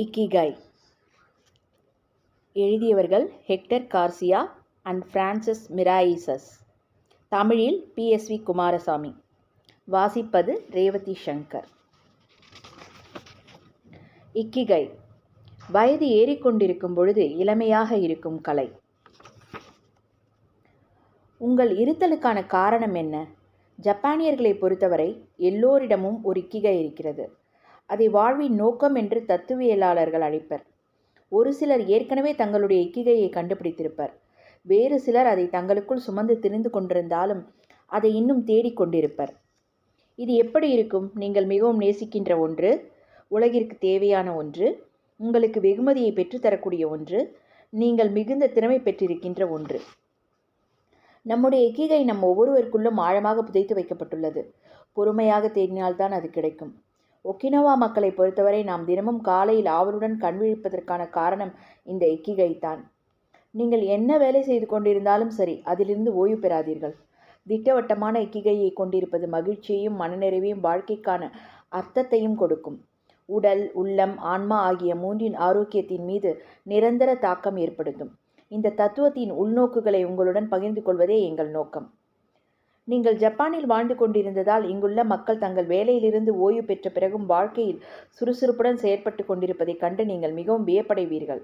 Ikigai எழுதியவர்கள் Hector Garcia and Francesc Miralles. தமிழில் PSV Kumaraswamy. வாசிப்பது ரேவதி சங்கர். இக்கிகை. வயது ஏறிக்கொண்டிருக்கும் பொழுது இளமையாக இருக்கும் கலை. உங்கள் இருத்தலுக்கான காரணம் என்ன? ஜப்பானியர்களை பொறுத்தவரை எல்லோரிடமும் ஒரு இக்கிகை இருக்கிறது. அதை வாழ்வின் நோக்கம் என்று தத்துவியலாளர்கள் அழைப்பர். ஒரு சிலர் ஏற்கனவே தங்களுடைய இக்கிகையை கண்டுபிடித்திருப்பர். வேறு சிலர் அதை தங்களுக்குள் சுமந்து திரிந்து கொண்டிருந்தாலும் அதை இன்னும் தேடிக்கொண்டிருப்பர் இது எப்படி இருக்கும்? நீங்கள் மிகவும் நேசிக்கின்ற ஒன்று உலகிற்கு தேவையான ஒன்று உங்களுக்கு வெகுமதியை பெற்றுத்தரக்கூடிய ஒன்று நீங்கள் மிகுந்த திறமை பெற்றிருக்கின்ற ஒன்று. நம்முடைய இக்கிகை நம் ஒவ்வொருவருக்குள்ளும் ஆழமாக புதைத்து வைக்கப்பட்டுள்ளது. பொறுமையாக தேடினால்தான் அது கிடைக்கும். ஒக்கினவா மக்களை பொறுத்தவரை நாம் தினமும் காலையில் ஆவலுடன் கண் விழிப்பதற்கான காரணம் இந்த இக்கிகை தான் நீங்கள் என்ன வேலை செய்து கொண்டிருந்தாலும் சரி அதிலிருந்து ஓய்வு பெறாதீர்கள். திட்டவட்டமான இக்கிகையை கொண்டிருப்பது மகிழ்ச்சியையும் மனநிறைவையும் வாழ்க்கைக்கான அர்த்தத்தையும் கொடுக்கும். உடல் உள்ளம் ஆன்மா ஆகிய மூன்றின் ஆரோக்கியத்தின் மீது நிரந்தர தாக்கம் ஏற்படுத்தும். இந்த தத்துவத்தின் உள்நோக்குகளை உங்களுடன் பகிர்ந்து கொள்வதே எங்கள் நோக்கம். நீங்கள் ஜப்பானில் வாழ்ந்து கொண்டிருந்ததால் இங்குள்ள மக்கள் தங்கள் வேலையிலிருந்து ஓய்வு பெற்ற பிறகும் வாழ்க்கையில் சுறுசுறுப்புடன் செயற்பட்டு கொண்டிருப்பதைக் கண்டு நீங்கள் மிகவும் வியப்படைவீர்கள்.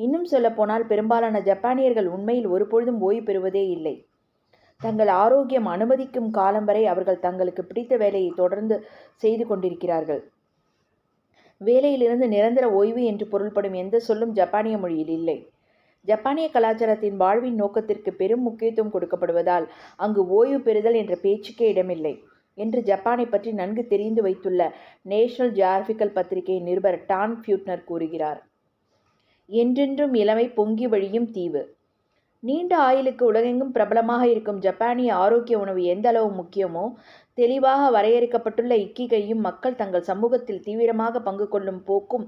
இன்னும் சொல்லப்போனால் பெரும்பாலான ஜப்பானியர்கள் உண்மையில் ஒருபொழுதும் ஓய்வு பெறுவதே இல்லை. தங்கள் ஆரோக்கியம் அனுமதிக்கும் காலம் வரை அவர்கள் தங்களுக்கு பிடித்த வேலையை தொடர்ந்து செய்து கொண்டிருக்கிறார்கள். வேலையிலிருந்து நிரந்தர ஓய்வு என்று பொருள்படும் எந்த சொல்லும் ஜப்பானிய மொழியில் இல்லை. ஜப்பானிய கலாச்சாரத்தின் வாழ்வின் நோக்கத்திற்கு பெரும் முக்கியத்துவம் கொடுக்கப்படுவதால் அங்கு ஓய்வு பெறுதல் என்ற பேச்சுக்கே இடமில்லை என்று ஜப்பானை பற்றி நன்கு தெரிந்து வைத்துள்ள நேஷனல் ஜியாகிரபிக்கல் பத்திரிகை நிருபர் டான் ஃபியூட்னர் கூறுகிறார். என்றென்றும் இளமை பொங்கி வழியும் தீவு. நீண்ட ஆயுளுக்கு உலகெங்கும் பிரபலமாக இருக்கும் ஜப்பானிய ஆரோக்கிய உணவு எந்த அளவு முக்கியமோ தெளிவாக வரையறுக்கப்பட்டுள்ள இக்கிகையும் மக்கள் தங்கள் சமூகத்தில் தீவிரமாக பங்கு கொள்ளும் போக்கும்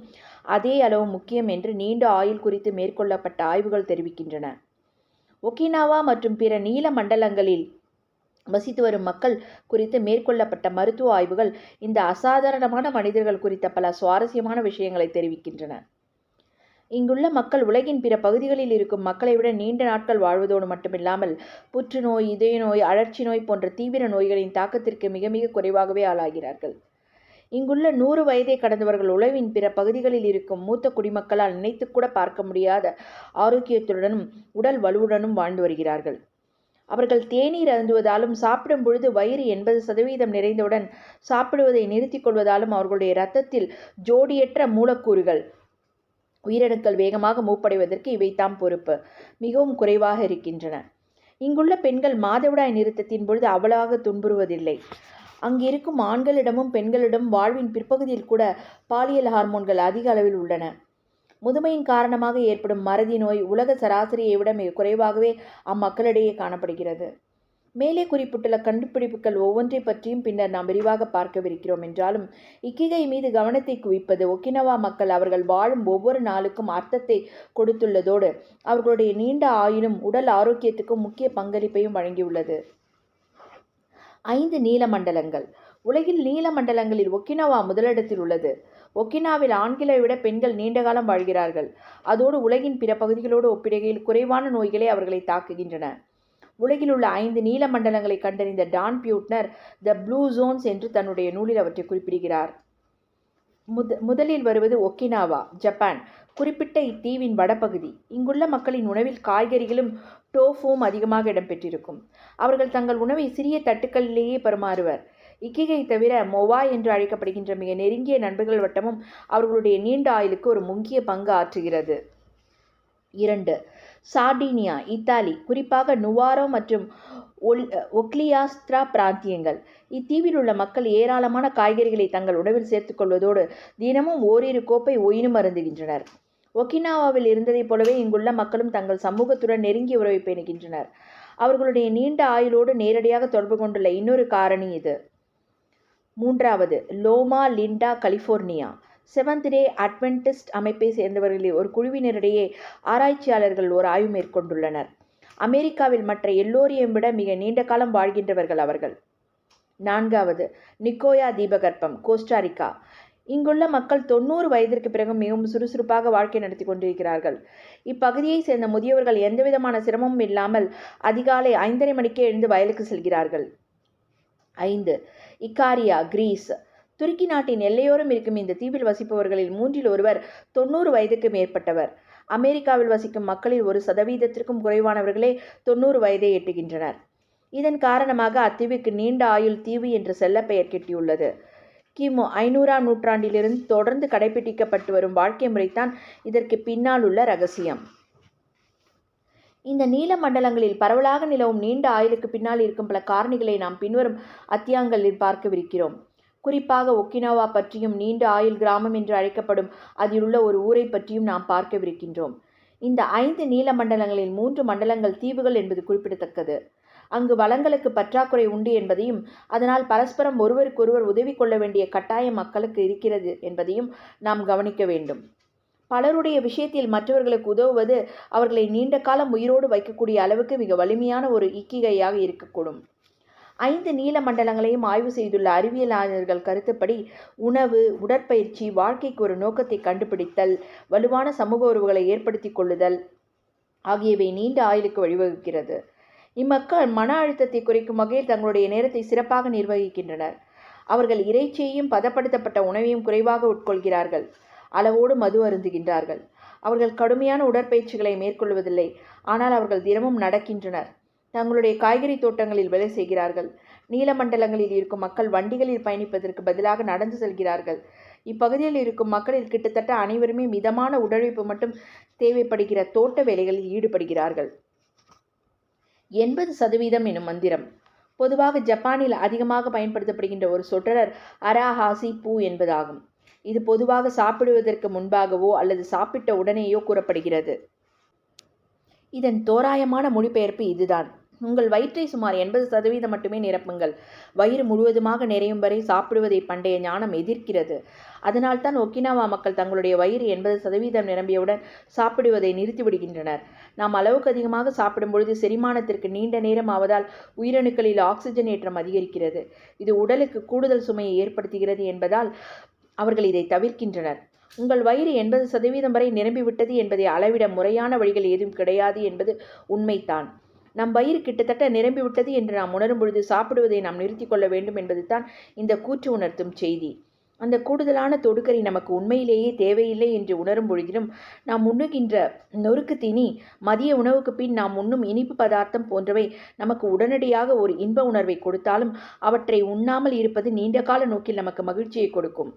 அதே அளவு முக்கியம் என்று நீண்ட ஆயுள் குறித்து மேற்கொள்ளப்பட்ட ஆய்வுகள் தெரிவிக்கின்றன. ஒகினாவா மற்றும் பிற நீல மண்டலங்களில் வசித்து வரும் மக்கள் குறித்து மேற்கொள்ளப்பட்ட மருத்துவ ஆய்வுகள் இந்த அசாதாரணமான மனிதர்கள் குறித்த பல சுவாரஸ்யமான விஷயங்களை தெரிவிக்கின்றன. இங்குள்ள மக்கள் உலகின் பிற பகுதிகளில் இருக்கும் மக்களை விட நீண்ட நாட்கள் வாழ்வதோடு மட்டுமில்லாமல் புற்றுநோய் இதய நோய் அழற்சி நோய் போன்ற தீவிர நோய்களின் தாக்கத்திற்கு மிக மிக குறைவாகவே ஆளாகிறார்கள். இங்குள்ள நூறு வயதை கடந்தவர்கள் உலகின் பிற பகுதிகளில் இருக்கும் மூத்த குடிமக்களால் நினைத்து கூட பார்க்க முடியாத ஆரோக்கியத்துடனும் உடல் வலுவுடனும் வாழ்ந்து வருகிறார்கள். அவர்கள் தேநீர் அருந்துவதாலும் சாப்பிடும் பொழுது வயிறு எண்பது சதவீதம் நிறைந்தவுடன் சாப்பிடுவதை நிறுத்திக் கொள்வதாலும் அவர்களுடைய இரத்தத்தில் ஜோடியற்ற மூலக்கூறுகள் உயிரணுக்கள் வேகமாக மூப்படைவதற்கு இவைத்தாம் பொறுப்பு. மிகவும் குறைவாக இருக்கின்றன. இங்குள்ள பெண்கள் மாதவிடாய் நிறுத்தத்தின் பொழுது அவ்வளவாக துன்புறுவதில்லை. அங்கிருக்கும் ஆண்களிடமும் பெண்களிடம் வாழ்வின் பிற்பகுதியில் கூட பாலியல் ஹார்மோன்கள் அதிக அளவில் உள்ளன. முதுமையின் காரணமாக ஏற்படும் மறதி நோய் உலக சராசரியை விட மிக குறைவாகவே அம்மக்களிடையே காணப்படுகிறது. மேலே குறிப்பிட்டுள்ள கண்டுபிடிப்புகள் ஒவ்வொன்றை பற்றியும் பின்னர் நாம் விரிவாக பார்க்கவிருக்கிறோம். என்றாலும் இக்கிகை மீது கவனத்தை குவிப்பது ஒக்கினவா மக்கள் அவர்கள் வாழும் ஒவ்வொரு நாளுக்கும் அர்த்தத்தை கொடுத்துள்ளதோடு அவர்களுடைய நீண்ட ஆயுளும் உடல் ஆரோக்கியத்துக்கும் முக்கிய பங்களிப்பையும் வழங்கியுள்ளது. ஐந்து நீல மண்டலங்கள் உலகில் நீல மண்டலங்களில் ஒக்கினவா முதலிடத்தில் உள்ளது. ஒக்கினாவில் ஆண்களை விட பெண்கள் நீண்ட காலம் வாழ்கிறார்கள். அதோடு உலகின் பிற பகுதிகளோடு ஒப்பிடுகையில் குறைவான நோய்களே அவர்களை தாக்குகின்றன. உலகில் உள்ள ஐந்து நீல மண்டலங்களை கண்டறிந்த Dan Buettner the blue zones என்று தன்னுடைய நூலில் அவற்றை குறிப்பிடுகிறார். முத முதலில் வருவது ஒக்கினாவா ஜப்பான். குறிப்பிட்ட இத்தீவின் வடபகுதி. இங்குள்ள மக்களின் உணவில் காய்கறிகளும் டோஃபும் அதிகமாக இடம்பெற்றிருக்கும். அவர்கள் தங்கள் உணவை சிறிய தட்டுக்களிலேயே பரிமாறுவர். இக்கிகை தவிர மொவா என்று அழைக்கப்படுகின்ற மிக நெருங்கிய நண்பர்கள் வட்டமும் அவர்களுடைய நீண்ட ஆயுளுக்கு ஒரு முக்கிய பங்கு ஆற்றுகிறது. இரண்டு சார்டினியா இத்தாலி குறிப்பாக நுவாரோ மற்றும் ஒல் ஒக்லியாஸ்திரா பிராந்தியங்கள். இத்தீவில் உள்ள மக்கள் ஏராளமான காய்கறிகளை தங்கள் உணவில் சேர்த்துக்கொள்வதோடு தினமும் ஓரிரு கோப்பை ஒயினும் அருந்துகின்றனர். ஒக்கினாவாவில் இருந்ததைப் போலவே இங்குள்ள மக்களும் தங்கள் சமூகத்துடன் நெருங்கிய உறவை பேணுகின்றனர். அவர்களுடைய நீண்ட ஆயுளோடு நேரடியாக தொடர்பு கொண்டுள்ள இன்னொரு காரணி இது. மூன்றாவது Loma Linda California. Seventh day adventist அமைப்பை சேர்ந்தவர்களில் ஒரு குழுவினரிடையே ஆராய்ச்சியாளர்கள் ஒரு ஆய்வு மேற்கொண்டுள்ளனர். அமெரிக்காவில் மற்ற எல்லோரையும் விட மிக நீண்ட காலம் வாழ்கின்றவர்கள் அவர்கள். நான்காவது நிக்கோயா தீபகற்பம் கோஸ்டாரிக்கா இங்குள்ள மக்கள் தொண்ணூறு வயதிற்கு பிறகு மிகவும் சுறுசுறுப்பாக வாழ்க்கை நடத்தி கொண்டிருக்கிறார்கள். இப்பகுதியைச் சேர்ந்த முதியவர்கள் எந்தவிதமான சிரமமும் இல்லாமல் அதிகாலை ஐந்தரை மணிக்கே எழுந்து வயலுக்கு செல்கிறார்கள். ஐந்து இக்காரியா கிரீஸ். துருக்கி நாட்டின் எல்லையோரம் இருக்கும் இந்த தீவில் வசிப்பவர்களில் மூன்றில் ஒருவர் தொண்ணூறு வயதுக்கு மேற்பட்டவர். அமெரிக்காவில் வசிக்கும் மக்களில் ஒரு சதவீதத்திற்கும் குறைவானவர்களே தொண்ணூறு வயதை எட்டுகின்றனர். இதன் காரணமாக அத்தீவுக்கு நீண்ட ஆயுள் தீவு என்று செல்ல பெயர் கிட்டியுள்ளது. கிமு ஐநூறாம் நூற்றாண்டிலிருந்து தொடர்ந்து கடைபிடிக்கப்பட்டு வரும் வாழ்க்கை முறைத்தான் இதற்கு பின்னால் உள்ள ரகசியம். இந்த நீல மண்டலங்களில் பரவலாக நிலவும் நீண்ட ஆயுளுக்கு பின்னால் இருக்கும் பல காரணிகளை நாம் பின்வரும் அத்தியாங்களில் பார்க்கவிருக்கிறோம். குறிப்பாக ஒக்கினாவா பற்றியும் நீண்ட ஆயுள் கிராமம் என்று அழைக்கப்படும் அதில் உள்ள ஒரு ஊரை பற்றியும் நாம் பார்க்கவிருக்கின்றோம். இந்த ஐந்து நீல மண்டலங்களில் மூன்று மண்டலங்கள் தீவுகள் என்பது குறிப்பிடத்தக்கது. அங்கு வளங்களுக்கு பற்றாக்குறை உண்டு என்பதையும் அதனால் பரஸ்பரம் ஒருவருக்கொருவர் உதவி கொள்ள வேண்டிய கட்டாயம் மக்களுக்கு இருக்கிறது என்பதையும் நாம் கவனிக்க வேண்டும். பலருடைய விஷயத்தில் மற்றவர்களுக்கு உதவுவது அவர்களை நீண்ட காலம் உயிரோடு வைக்கக்கூடிய அளவுக்கு மிக வலிமையான ஒரு இக்கிகையாக இருக்கக்கூடும். ஐந்து நீல மண்டலங்களையும் ஆய்வு செய்துள்ள அறிவியலாளர்கள் கருத்துப்படி உணவு உடற்பயிற்சி வாழ்க்கைக்கு ஒரு நோக்கத்தை கண்டுபிடித்தல் வலுவான சமூக உறவுகளை ஏற்படுத்தி கொள்ளுதல் ஆகியவை நீண்ட ஆயுளுக்கு வழிவகுக்கிறது. இம்மக்கள் மன அழுத்தத்தை குறைக்கும் வகையில் தங்களுடைய நேரத்தை சிறப்பாக நிர்வகிக்கின்றனர். அவர்கள் இறைச்சியையும் பதப்படுத்தப்பட்ட உணவையும் குறைவாக உட்கொள்கிறார்கள். அளவோடு மது அருந்துகின்றார்கள். அவர்கள் கடுமையான உடற்பயிற்சிகளை மேற்கொள்வதில்லை. ஆனால் அவர்கள் தினமும் நடக்கின்றனர். தங்களுடைய காய்கறி தோட்டங்களில் வேலை செய்கிறார்கள். நீலமண்டலங்களில் இருக்கும் மக்கள் வண்டிகளில் பயணிப்பதற்கு பதிலாக நடந்து செல்கிறார்கள். இப்பகுதியில் இருக்கும் மக்களில் கிட்டத்தட்ட அனைவருமே மிதமான உடழைப்பு மட்டும் தேவைப்படுகிற தோட்ட வேலைகளில் ஈடுபடுகிறார்கள். எண்பது சதவீதம் எனும் மந்திரம். பொதுவாக ஜப்பானில் அதிகமாக பயன்படுத்தப்படுகின்ற ஒரு சொற்றொடர் அராஹாசி பூ என்பதாகும். இது பொதுவாக சாப்பிடுவதற்கு முன்பாகவோ அல்லது சாப்பிட்ட உடனேயோ கூறப்படுகிறது. இதன் தோராயமான மொழிபெயர்ப்பு இதுதான். உங்கள் வயிற்றை சுமார் எண்பது சதவீதம் மட்டுமே நிரப்புங்கள். வயிறு முழுவதுமாக நிறையும் வரை சாப்பிடுவதை பண்டைய ஞானம் எதிர்க்கிறது. அதனால்தான் ஒக்கினாவா மக்கள் தங்களுடைய வயிறு எண்பது சதவீதம் நிரம்பியவுடன் சாப்பிடுவதை நிறுத்திவிடுகின்றனர் நாம் அளவுக்கு அதிகமாக சாப்பிடும் பொழுது செரிமானத்திற்கு நீண்ட நேரம் ஆவதால் உயிரணுக்களில் ஆக்சிஜன் ஏற்றம் அதிகரிக்கிறது. இது உடலுக்கு கூடுதல் சுமையை ஏற்படுத்துகிறது என்பதால் அவர்கள் இதை தவிர்க்கின்றனர். உங்கள் வயிறு எண்பது சதவீதம் வரை நிரம்பிவிட்டது என்பதை அளவிட முறையான வழிகள் ஏதும் கிடையாது என்பது உண்மைதான். நம் வயிறு கிட்டத்தட்ட நிரம்பிவிட்டது என்று நாம் உணரும் பொழுது சாப்பிடுவதை நாம் நிறுத்தி கொள்ள வேண்டும் என்பது தான் இந்த கூற்று உணர்த்தும் செய்தி. அந்த கூடுதலான தொடுக்கறி நமக்கு உண்மையிலேயே தேவையில்லை என்று உணரும் பொழுதிலும் நாம் உண்ணுகின்ற நொறுக்கு தீனி மதிய உணவுக்கு பின் நாம் உண்ணும் இனிப்பு பதார்த்தம் போன்றவை நமக்கு உடனடியாக ஒரு இன்ப உணர்வை கொடுத்தாலும் அவற்றை உண்ணாமல் இருப்பது நீண்ட கால நோக்கில் நமக்கு மகிழ்ச்சியை கொடுக்கும்.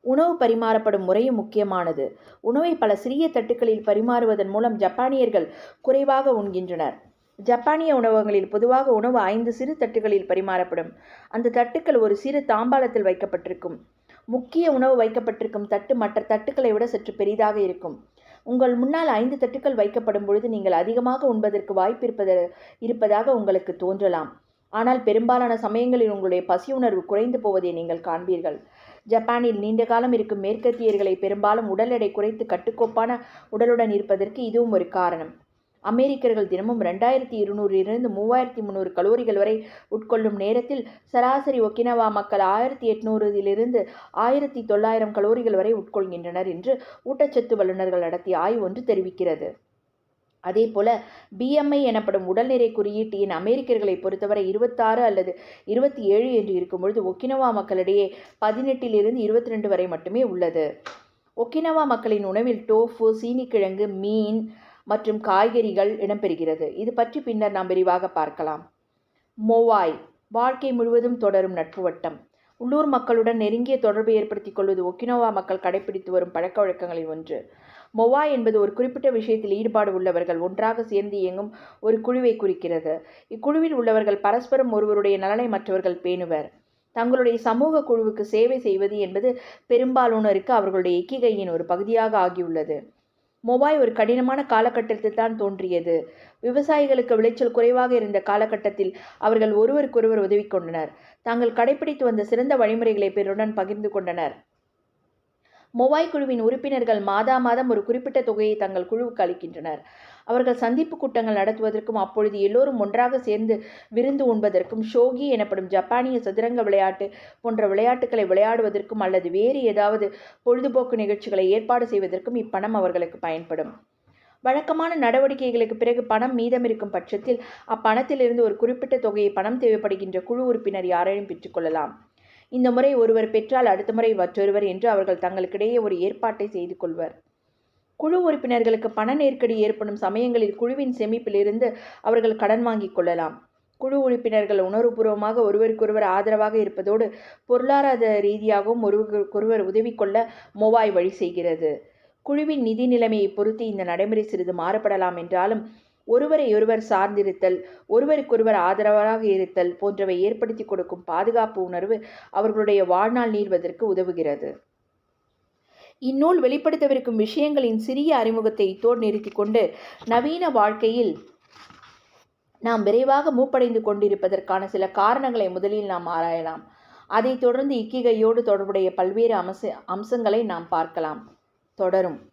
உணவு பரிமாறப்படும் முறையும் முக்கியமானது. உணவை பல சிறிய தட்டுக்களில் பரிமாறுவதன் மூலம் ஜப்பானியர்கள் குறைவாக உண்கின்றனர். ஜப்பானிய உணவகங்களில் பொதுவாக உணவு ஐந்து சிறு தட்டுகளில் பரிமாறப்படும். அந்த தட்டுக்கள் ஒரு சிறு தாம்பாளத்தில் வைக்கப்பட்டிருக்கும். முக்கிய உணவு வைக்கப்பட்டிருக்கும் தட்டு மற்ற தட்டுக்களை விட சற்று பெரிதாக இருக்கும். உங்கள் முன்னால் ஐந்து தட்டுக்கள் வைக்கப்படும் பொழுது நீங்கள் அதிகமாக உண்பதற்கு வாய்ப்பு இருப்பதாக உங்களுக்கு தோன்றலாம். ஆனால் பெரும்பாலான சமயங்களில் உங்களுடைய பசி உணர்வு குறைந்து போவதை நீங்கள் காண்பீர்கள். ஜப்பானில் நீண்ட காலம் இருக்கும் மேற்கத்தியர்களை பெரும்பாலும் உடல் எடை குறைத்து கட்டுக்கோப்பான உடலுடன் இருப்பதற்கு இதுவும் ஒரு காரணம். அமெரிக்கர்கள் தினமும் ரெண்டாயிரத்தி இருநூறிலிருந்து மூவாயிரத்தி முந்நூறு கலோரிகள் வரை உட்கொள்ளும் நேரத்தில் சராசரி ஒக்கினவா மக்கள் ஆயிரத்தி எட்நூறுலிருந்து ஆயிரத்தி தொள்ளாயிரம் கலோரிகள் வரை உட்கொள்கின்றனர் என்று ஊட்டச்சத்து வல்லுநர்கள் நடத்திய ஆய்வு ஒன்று தெரிவிக்கிறது. அதேபோல பிஎம்ஐ எனப்படும் உடல்நிறை குறியீட்டு எண் அமெரிக்கர்களை பொறுத்தவரை இருபத்தாறு அல்லது இருபத்தி ஏழு என்று இருக்கும் பொழுது ஒக்கினவா மக்களிடையே பதினெட்டிலிருந்து இருபத்தி ரெண்டு வரை மட்டுமே உள்ளது. ஒக்கினவா மக்களின் உணவில் டோஃபு சீனிக்கிழங்கு மீன் மற்றும் காய்கறிகள் இடம்பெறுகிறது. இது பற்றி பின்னர் நாம் விரிவாக பார்க்கலாம். மொவாய் வாழ்க்கை முழுவதும் தொடரும் நட்பு வட்டம் உள்ளூர் மக்களுடன் நெருங்கிய தொடர்பை ஏற்படுத்திக் கொள்வது ஒக்கினோவா மக்கள் கடைபிடித்து வரும் பழக்க வழக்கங்களில் ஒன்று. மொவா என்பது ஒரு குறிப்பிட்ட விஷயத்தில் ஈடுபாடு உள்ளவர்கள். ஒன்றாக சேர்ந்து இயங்கும் ஒரு குழுவை குறிக்கிறது. இக்குழுவில் உள்ளவர்கள் பரஸ்பரம் ஒருவருடைய நலனை மற்றவர்கள் பேணுவர். தங்களுடைய சமூக குழுவுக்கு சேவை செய்வது என்பது பெரும்பாலானோருக்கு அவர்களுடைய இக்கிகையின் ஒரு பகுதியாக ஆகியுள்ளது. மொபாய் ஒரு கடினமான காலகட்டத்தில் தான் தோன்றியது. விவசாயிகளுக்கு விளைச்சல் குறைவாக இருந்த காலகட்டத்தில் அவர்கள் ஒருவருக்கொருவர் உதவி கொண்டனர் தாங்கள் கடைபிடித்து வந்த சிறந்த வழிமுறைகளை பிறருடன் பகிர்ந்து கொண்டனர். மொவாய் குழுவின் உறுப்பினர்கள் மாதா மாதம் ஒரு குறிப்பிட்ட தொகையை தங்கள் குழுவுக்கு அளிக்கின்றனர். அவர்கள் சந்திப்பு கூட்டங்கள் நடத்துவதற்கும் அப்பொழுது எல்லோரும் ஒன்றாக சேர்ந்து விருந்து உண்பதற்கும் ஷோகி எனப்படும் ஜப்பானிய சதுரங்க விளையாட்டு போன்ற விளையாட்டுகளை விளையாடுவதற்கும் அல்லது வேறு ஏதாவது பொழுதுபோக்கு நிகழ்ச்சிகளை ஏற்பாடு செய்வதற்கும் இப்பணம் அவர்களுக்கு பயன்படும். வழக்கமான நடவடிக்கைகளுக்கு பிறகு பணம் மீதமிருக்கும் பட்சத்தில் அப்பணத்திலிருந்து ஒரு குறிப்பிட்ட தொகையை பணம் தேவைப்படுகின்ற குழு உறுப்பினர் யாரேனும் பெற்றுக்கொள்ளலாம் இந்த முறை ஒருவர் பெற்றால் அடுத்த முறை மற்றொருவர் என்று அவர்கள் தங்களுக்கிடையே ஒரு ஏற்பாட்டை செய்து கொள்வர். குழு உறுப்பினர்களுக்கு பண நெருக்கடி ஏற்படும் சமயங்களில் குழுவின் சேமிப்பிலிருந்து அவர்கள் கடன் வாங்கிக் கொள்ளலாம். குழு உறுப்பினர்கள் உணர்வுபூர்வமாக ஒருவருக்கொருவர் ஆதரவாக இருப்பதோடு பொருளாதார ரீதியாகவும் ஒருவருக்கொருவர் உதவி கொள்ள மொவாய் வழி செய்கிறது. குழுவின் நிதி நிலைமையை பொறுத்து இந்த நடைமுறை சிறிது மாறுபடலாம் என்றாலும் ஒருவரை ஒருவர் சார்ந்திருத்தல் ஒருவருக்கொருவர் ஆதரவாக இருத்தல் போன்றவை ஏற்படுத்தி கொடுக்கும் பாதுகாப்பு உணர்வு அவர்களுடைய வாழ்நாள் நீள்வதற்கு உதவுகிறது. இந்நூல் வெளிப்படுத்தவிருக்கும் விஷயங்களின் சிறிய அறிமுகத்தை இத்தோடு நிறுத்தி கொண்டு நவீன வாழ்க்கையில் நாம் விரைவாக மூப்படைந்து கொண்டிருப்பதற்கான சில காரணங்களை முதலில் நாம் ஆராயலாம். அதைத் தொடர்ந்து இக்கிகையோடு தொடர்புடைய பல்வேறு அம்ச அம்சங்களை நாம் பார்க்கலாம். தொடரும்.